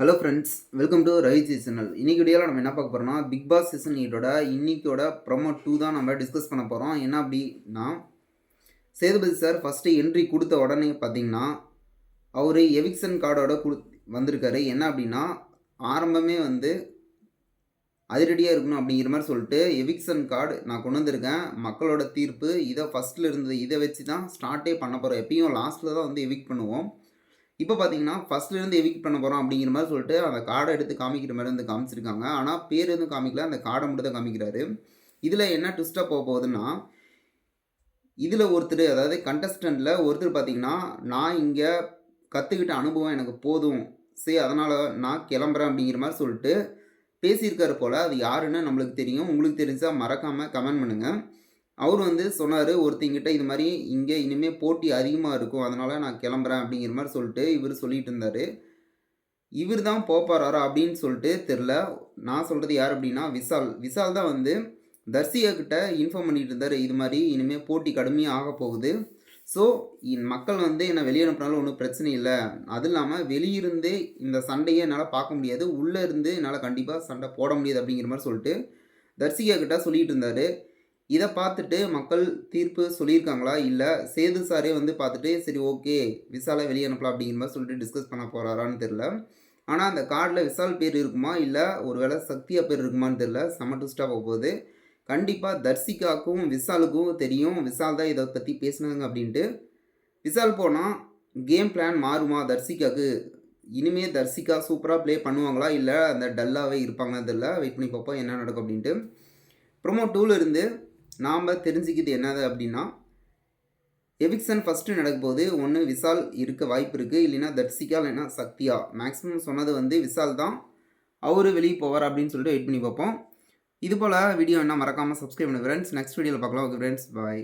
Hello friends welcome to Ravi seasonal இன்னைக்கு வீடியோவில் நம்ம என்ன பார்க்க போகிறோம்னா பிக் பாஸ் சீசன் எயிட்டோட இன்னைக்கோட ப்ரொமோ டூ தான் நம்ம டிஸ்கஸ் பண்ண போகிறோம் என்ன அப்படின்னா சேதுபதி சார் ஃபஸ்ட்டு என்ட்ரி கொடுத்த உடனே பார்த்தீங்கன்னா அவர் எவிக்சன் கார்டோட கொடு வந்திருக்காரு. என்ன அப்படின்னா ஆரம்பமே வந்து அதிரடியாக இருக்கணும் அப்படிங்கிற மாதிரி சொல்லிட்டு எவிக்சன் கார்டு நான் கொண்டு வந்திருக்கேன். மக்களோட தீர்ப்பு இதை ஃபஸ்ட்டில் இருந்தது இதை வச்சு தான் ஸ்டார்ட்டே பண்ண போகிறோம் எப்பயும் லாஸ்ட்டில் தான் வந்து எவிக் பண்ணுவோம். இப்போ பார்த்தீங்கன்னா ஃபஸ்ட்லேருந்து எவிக் பண்ண போகிறோம் அப்படிங்கிற மாதிரி சொல்லிட்டு அந்த கார்டை எடுத்து காமிக்கிற மாதிரி வந்து காமிச்சிருக்காங்க. ஆனால் பேர் எதுவும் காமிக்கல. அந்த கார்டை மட்டும் தான் காமிக்கிறாரு. இதில் என்ன ட்விஸ்ட்டாக போக போகுதுன்னா இதில் ஒருத்தர் அதாவது கண்டஸ்டண்ட்டில் ஒருத்தர் பார்த்தீங்கன்னா நான் இங்கே கற்றுக்கிட்ட அனுபவம் எனக்கு போதும். சரி அதனால் நான் கிளம்புறேன் அப்படிங்கிற மாதிரி சொல்லிட்டு பேசியிருக்காரு போல். அது யாருன்னு நம்மளுக்கு தெரியும். உங்களுக்கு தெரிஞ்சால் மறக்காமல் கமெண்ட் பண்ணுங்கள் அவர் வந்து சொன்னார் ஒருத்தங்கிட்ட இது மாதிரி இங்கே இனிமேல் போட்டி அதிகமாக இருக்கும் அதனால் நான் கிளம்புறேன் அப்படிங்கிற மாதிரி சொல்லிட்டு இவர் சொல்லிட்டு இருந்தார். இவர் தான் போப்பாரா அப்படின்னு சொல்லிட்டு தெரில நான் சொல்கிறது யார் அப்படின்னா விசால் விசால் தான் வந்து தர்சிகா கிட்ட இன்ஃபார்ம் பண்ணிட்டு இருந்தார் இது மாதிரி இனிமேல் போட்டி கடுமையாக ஆக போகுது. ஸோ மக்கள் வந்து என்னை வெளியே அனுப்புனாலும் ஒன்றும் பிரச்சனை இல்லை. அது இல்லாமல் வெளியிருந்து இந்த சண்டையை என்னால் பார்க்க முடியாது. உள்ளே இருந்து என்னால் கண்டிப்பாக சண்டை போட முடியாது அப்படிங்கிற மாதிரி சொல்லிட்டு தர்சிகா கிட்ட சொல்லிகிட்டு இருந்தார். இதை பார்த்துட்டு மக்கள் தீர்ப்பு சொல்லியிருக்காங்களா? இல்லை சேது சாரே வந்து பார்த்துட்டு சரி ஓகே விசாலை வெளியே அனுப்பலாம் அப்படிங்கிற மாதிரி சொல்லிட்டு டிஸ்கஸ் பண்ண போகிறாரான்னு தெரில ஆனால் அந்த கார்டில் விசால் பேர் இருக்குமா? இல்லை ஒருவேளை சக்தியா பேர் இருக்குமான்னு தெரில செம்ம ட்விஸ்ட்டாக போக போகுது. கண்டிப்பாக தர்சிகாக்கும் விசாலுக்கும் தெரியும். விசால் தான் இதை பற்றி பேசினாங்க அப்படின்ட்டு. விசால் போனால் கேம் பிளான் மாறுமா தர்சிகாவுக்கு இனிமே தர்சிகா சூப்பராக ப்ளே பண்ணுவாங்களா? இல்லை அந்த டல்லாகவே இருப்பாங்கன்னு தெரில வெயிட் பண்ணி பார்ப்போம் என்ன நடக்கும் அப்படின்ட்டு. ப்ரொமோ டூவில் இருந்து நாம் தெரிஞ்சுக்கிது என்னது அப்படின்னா எவிக்சன் ஃபஸ்ட்டு நடக்கும்போது ஒன்று விசால் இருக்க வாய்ப்பு இருக்குது இல்லைன்னா தர்சிகா இல்லைன்னா சக்தியா. மேக்ஸிமம் சொன்னது வந்து விசால் தான். அவர் வெளியே போவார் அப்படின்னு சொல்லிட்டு வெயிட் பண்ணி பார்ப்போம். இது போல் வீடியோ என்ன மறக்காமல் சப்ஸ்கிரைப் பண்ணுங்க ஃப்ரெண்ட்ஸ் நெக்ஸ்ட் வீடியோவில் பார்க்கலாம். Okay friends bye